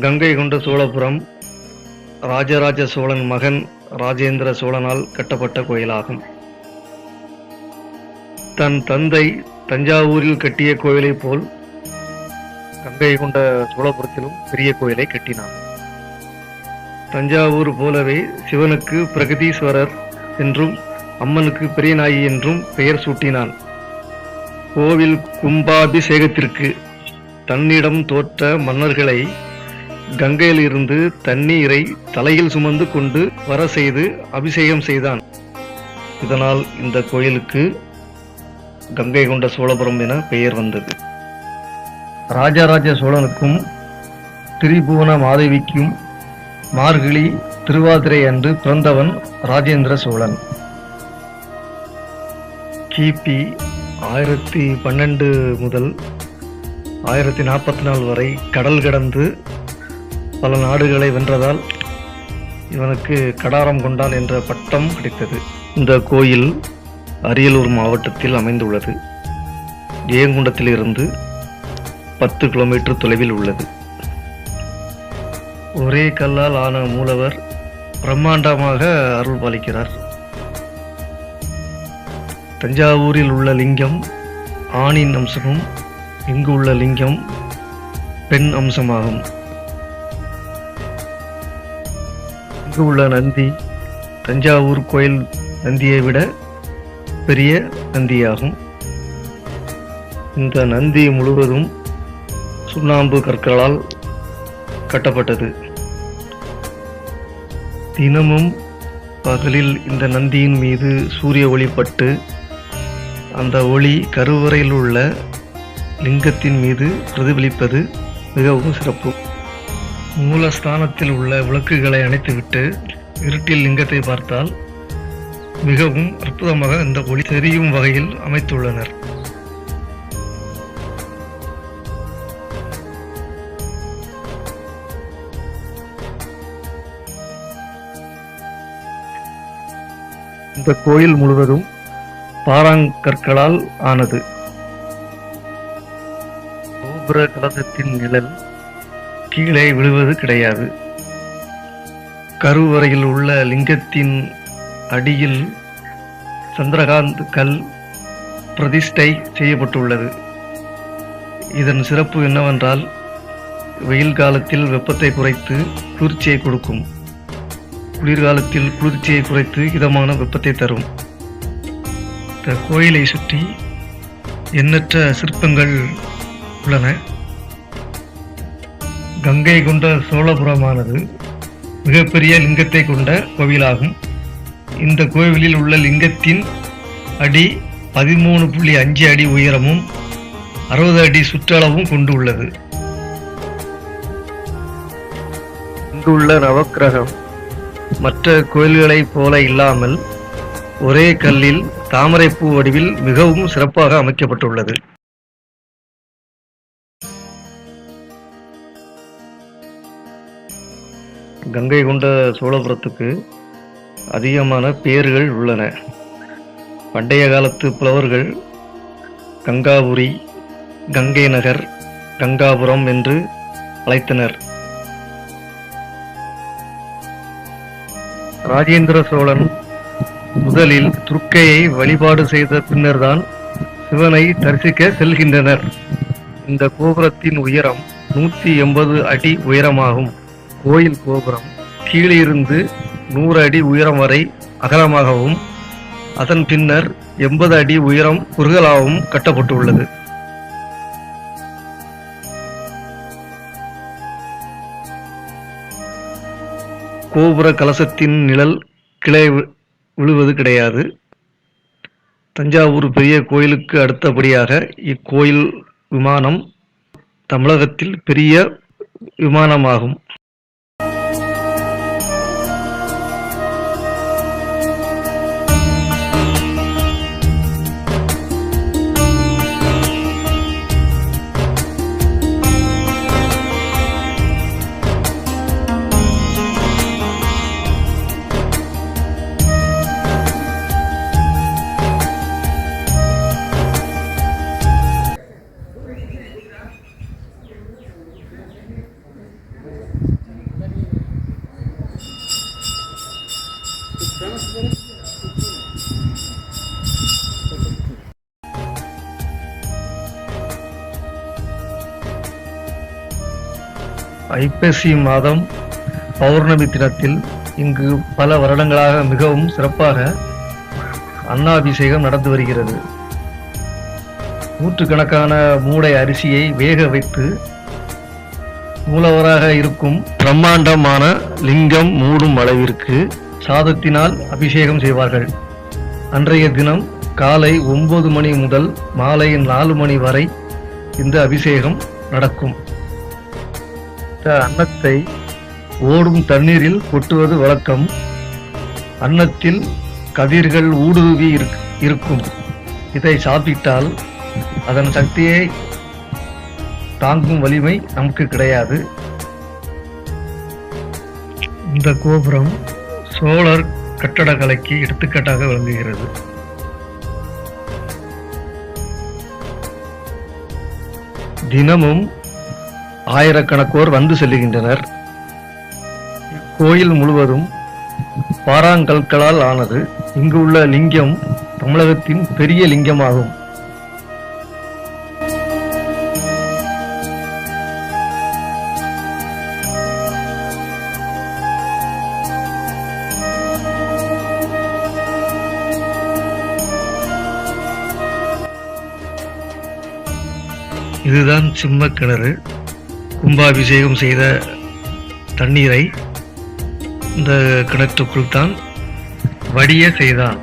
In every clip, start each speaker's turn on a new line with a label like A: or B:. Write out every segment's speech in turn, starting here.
A: கங்கை கொண்ட சோழபுரம் ராஜராஜ சோழன் மகன் ராஜேந்திர சோழனால் கட்டப்பட்ட கோயிலாகும். தன் தந்தை தஞ்சாவூரில் கட்டிய கோயிலைப் போல் கங்கை கொண்ட சோழபுரத்திலும் பெரிய கோயிலை கட்டினான். தஞ்சாவூர் போலவே சிவனுக்கு பிரகதீஸ்வரர் என்றும் அம்மனுக்கு பெரிய நாயி என்றும் பெயர் சூட்டினான். கோவில் கும்பாபிஷேகத்திற்கு தன்னிடம் தோற்ற மன்னர்களை கங்கையிலிருந்து தண்ணீரை தலையில் சுமந்து கொண்டு வர செய்து அபிஷேகம் செய்தான். இதனால் இந்த கோயிலுக்கு கங்கை கொண்ட சோழபுரம் என பெயர் வந்தது. ராஜராஜ சோழனுக்கும் திரிபுவன மாதேவிக்கும் மார்கழி திருவாதிரை அன்று பிறந்தவன் ராஜேந்திர சோழன். கிபி ஆயிரத்தி பன்னெண்டு முதல் ஆயிரத்தி நாற்பத்தி நாலு வரை கடல் கடந்து பல நாடுகளை வென்றதால் இவனுக்கு கடாரம் கொண்டான் என்ற பட்டம் கிடைத்தது. இந்த கோயில் அரியலூர் மாவட்டத்தில் அமைந்துள்ளது. ஏங்குண்டத்திலிருந்து பத்து கிலோமீட்டர் தொலைவில் உள்ளது. ஒரே கல்லால் ஆன மூலவர் பிரம்மாண்டமாக அருள் பாலிக்கிறார். தஞ்சாவூரில் உள்ள லிங்கம் ஆணின் அம்சமும் இங்கு உள்ள லிங்கம் பெண் அம்சமாகும். இங்கு உள்ள நந்தி தஞ்சாவூர் கோயில் நந்தியை விட பெரிய நந்தியாகும். இந்த நந்தி முழுவதும் சுண்ணாம்பு கற்களால் கட்டப்பட்டது. தினமும் பகலில் இந்த நந்தியின் மீது சூரிய ஒளி பட்டு அந்த ஒளி கருவறையில் உள்ள லிங்கத்தின் மீது பிரதிபலிப்பது மிகவும் சிறப்பு. மூலஸ்தானத்தில் உள்ள விளக்குகளை அணைத்துவிட்டு இருட்டில் லிங்கத்தை பார்த்தால் மிகவும் அற்புதமாக இந்த ஒளி தெரியும் வகையில் அமைத்துள்ளனர். இந்த கோயில் முழுவதும் பாறாங்கற்களால் ஆனது. கோபுர கலசத்தின் நிழல் கீழே விழுவது கிடையாது. கருவறையில் உள்ள லிங்கத்தின் அடியில் சந்திரகாந்த் கல் பிரதிஷ்டை செய்யப்பட்டுள்ளது. இதன் சிறப்பு என்னவென்றால் வெயில் காலத்தில் வெப்பத்தை குறைத்து குளிர்ச்சியை கொடுக்கும். குளிர்காலத்தில் குளிர்ச்சியை குறைத்து இதமான வெப்பத்தை தரும். இந்த கோயிலை சுற்றி எண்ணற்ற சிற்பங்கள் உள்ளன. கங்கை கொண்ட சோழபுரமானது மிகப்பெரிய லிங்கத்தை கொண்ட கோவிலாகும். இந்த கோவிலில் உள்ள லிங்கத்தின் அடி பதிமூணு புள்ளி அஞ்சு அடி உயரமும் அறுபது அடி சுற்றளவும் கொண்டு உள்ளது இங்குள்ள நவக்கிரகம் மற்ற கோயில்களைப் போல இல்லாமல் ஒரே கல்லில் தாமரைப்பூ வடிவில் மிகவும் சிறப்பாக அமைக்கப்பட்டுள்ளது. கங்கை கொண்ட சோழபுரத்துக்கு அதிகமான பேர்கள் உள்ளன. பண்டைய காலத்து புலவர்கள் கங்காபுரி கங்கை நகர் கங்காபுரம் என்று அழைத்தனர். ராஜேந்திர சோழன் முதலில் துர்க்கையை வழிபாடு செய்த பின்னர்தான் சிவனை தரிசிக்க செல்கின்றனர். இந்த கோபுரத்தின் உயரம் நூற்றி எண்பது அடி உயரமாகும். கோயில் கோபுரம் கீழிருந்து நூறு அடி உயரம் வரை அகலமாகவும் அதன் பின்னர் எண்பது அடி உயரம் குறுகலாகவும் கட்டப்பட்டுள்ளது. கோபுர கலசத்தின் நிழல் கிளை விழுவது கிடையாது. தஞ்சாவூர் பெரிய கோயிலுக்கு அடுத்தபடியாக இக்கோயில் விமானம் தமிழகத்தில் பெரிய விமானமாகும். ஐப்பசி மாதம் பௌர்ணமி தினத்தில் இங்கு பல வருடங்களாக மிகவும் சிறப்பாக அன்னாபிஷேகம் நடந்து வருகிறது. நூற்றுக்கணக்கான மூடை அரிசியை வேக வைத்து மூலவராக இருக்கும் பிரம்மாண்டமான லிங்கம் மூடும் அளவிற்கு சாதத்தினால் அபிஷேகம் செய்வார்கள். அன்றைய தினம் காலை ஒன்பது மணி முதல் மாலை நாலு மணி வரை இந்த அபிஷேகம் நடக்கும். இந்த அன்னத்தை ஓடும் தண்ணீரில் கொட்டுவது வழக்கம். அன்னத்தில் கதிர்கள் ஊடுருவி இருக்- இருக்கும். இதை சாப்பிட்டால் அதன் சக்தியை தாங்கும் வலிமை நமக்கு கிடையாது. இந்த கோபுரம் சோழர் கட்டடக்கலைக்கு எடுத்துக்காட்டாக விளங்குகிறது. தினமும் ஆயிரக்கணக்கோர் வந்து செல்லுகின்றனர். கோயில் முழுவதும் பாறாங்கற்களால் ஆனது இங்கு உள்ள லிங்கம் தமிழகத்தின் பெரிய லிங்கமாகும். இதுதான் சிம்ம கிணறு. கும்பாபிஷேகம் செய்த தண்ணீரை இந்த கிணற்றுக்குள் தான் வடிய செய்தான்.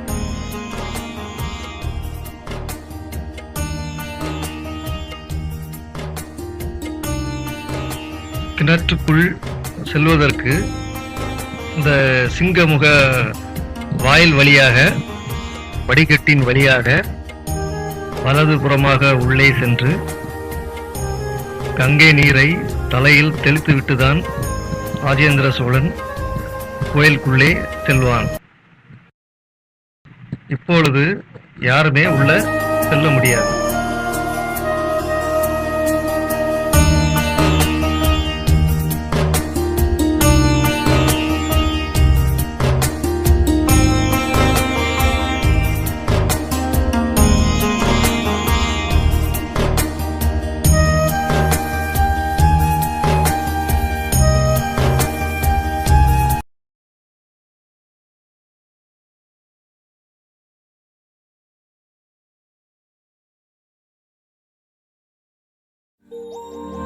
A: கிணற்றுக்குள் செல்வதற்கு இந்த சிங்கமுக வாயில் வழியாக வடிகட்டின் வழியாக வலது புறமாக உள்ளே சென்று கங்கை நீரை தலையில் தெளித்துவிட்டுதான் ராஜேந்திர சோழன் கோயிலுக்குள்ளே செல்வான். இப்பொழுது யாருமே உள்ள செல்ல முடியாது. Música